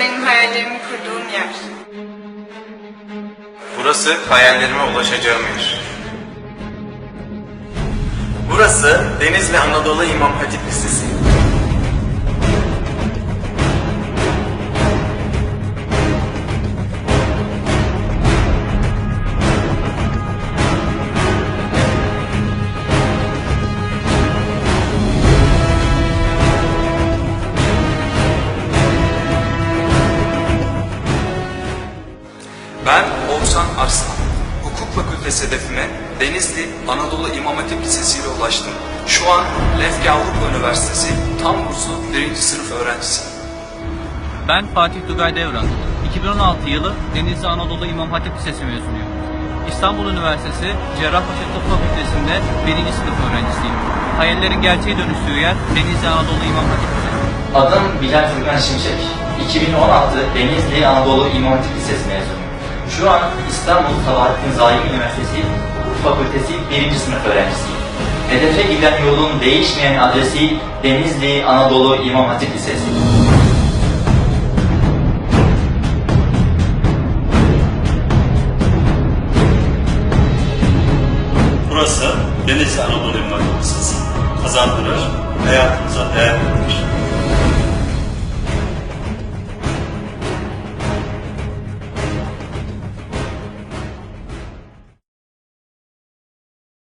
benim hayallerimi kurduğum yer. Burası hayallerime ulaşacağım yer. Burası Denizli Anadolu İmam Hatip Lisesi. Oğuzhan Arslan. Hukuk Fakültesi hedefime Denizli Anadolu İmam Hatip Lisesi ile ulaştım. Şu an Lefke Avrupa Üniversitesi tam burslu birinci sınıf öğrencisiyim. Ben Fatih Tugay Devran. 2016 yılı Denizli Anadolu İmam Hatip Lisesi mezunuyum. İstanbul Üniversitesi Cerrahpaşa Tıp Fakültesi'nde birinci sınıf öğrencisiyim. Hayallerin gerçeğe dönüştüğü yer Denizli Anadolu İmam Hatip Lisesi. Adım Bilal Türkan Şimşek. 2016 Denizli Anadolu İmam Hatip Lisesi mezunuyum. Şu an İstanbul Sabahattin Zahir Üniversitesi Hukuk Fakültesi 1. sınıf öğrencisiyim. Hedefe giden yolun değişmeyen adresi Denizli Anadolu İmam Hatip Lisesi. Burası Denizli Anadolu İmam Lisesi. Kazandırır, hayatınıza değer verir.